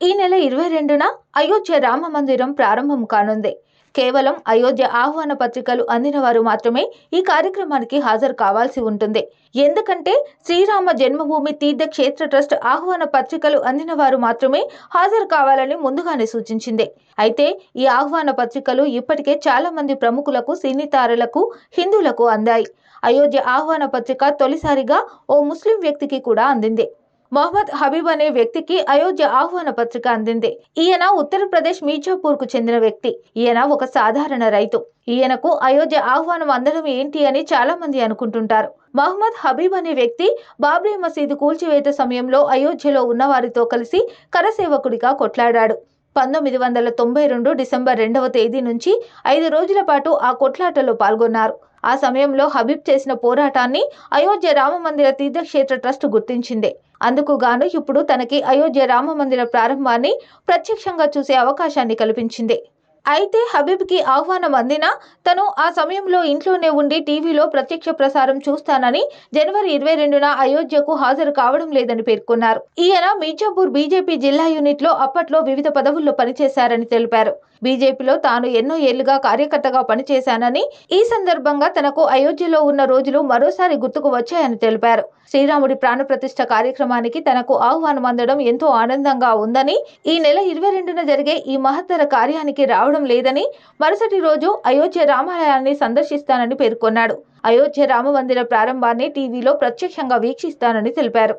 ఈ నెల ఇరవై రెండున అయోధ్య రామ మందిరం ప్రారంభం కానుంది. కేవలం అయోధ్య ఆహ్వాన పత్రికలు అందిన వారు మాత్రమే ఈ కార్యక్రమానికి హాజరు కావాల్సి ఉంటుంది. ఎందుకంటే శ్రీరామ జన్మభూమి తీర్థక్షేత్ర ట్రస్ట్ ఆహ్వాన పత్రికలు అందిన వారు మాత్రమే హాజరు కావాలని ముందుగానే సూచించింది. అయితే ఈ ఆహ్వాన పత్రికలు ఇప్పటికే చాలా మంది ప్రముఖులకు సినీ తారలకు హిందువులకు అందాయి. అయోధ్య ఆహ్వాన పత్రిక తొలిసారిగా ఓ ముస్లిం వ్యక్తికి కూడా అందింది. మొహమ్మద్ హబీబ్ అనే వ్యక్తికి అయోధ్య ఆహ్వాన పత్రిక అందింది. ఈయన ఉత్తరప్రదేశ్ మీర్జాపూర్కు చెందిన వ్యక్తి. ఈయన ఒక సాధారణ రైతు. ఈయనకు అయోధ్య ఆహ్వానం అందడం ఏంటి అని చాలా మంది అనుకుంటుంటారు. మహమ్మద్ హబీబ్ అనే వ్యక్తి బాబ్రీ మసీదు కూల్చివేత సమయంలో అయోధ్యలో ఉన్నవారితో కలిసి కరసేవకుడిగా కొట్లాడాడు. పంతొమ్మిది వందల తొంభై రెండు డిసెంబర్ రెండవ తేదీ నుంచి ఐదు రోజుల పాటు ఆ కొట్లాటలో పాల్గొన్నారు. ఆ సమయంలో హబీబ్ చేసిన పోరాటాన్ని అయోధ్య రామమందిర తీర్థక్షేత్ర ట్రస్ట్ గుర్తించింది. అందుకు గాను ఇప్పుడు తనకి అయోధ్య రామ మందిర ప్రారంభాన్ని ప్రత్యక్షంగా చూసే అవకాశాన్ని కల్పించింది. అయితే హబీబ్కి ఆహ్వానం అందినా తను ఆ సమయంలో ఇంట్లోనే ఉండి టీవీలో ప్రత్యక్ష ప్రసారం చూస్తానని జనవరి ఇరవై రెండున అయోధ్యకు హాజరు కావడం లేదని పేర్కొన్నారు. ఈయన మీర్జాపూర్ బీజేపీ జిల్లా యూనిట్లో అప్పట్లో వివిధ పదవుల్లో పనిచేశారని తెలిపారు. బీజేపీలో తాను ఎన్నో ఏళ్ళుగా కార్యకర్తగా పనిచేశానని ఈ సందర్భంగా తనకు అయోధ్యలో ఉన్న రోజులు మరోసారి గుర్తుకు వచ్చాయని తెలిపారు. శ్రీరాముడి ప్రాణప్రతిష్ఠ కార్యక్రమానికి తనకు ఆహ్వానం అందడం ఎంతో ఆనందంగా ఉందని ఈ నెల ఇరవై రెండున జరిగే ఈ మహత్తర కార్యానికి రావడం లేదని మరుసటి రోజు అయోధ్య రామాలయాన్ని సందర్శిస్తానని పేర్కొన్నాడు. అయోధ్య రామ మందిర ప్రారంభాన్ని టీవీలో ప్రత్యక్షంగా వీక్షిస్తానని తెలిపారు.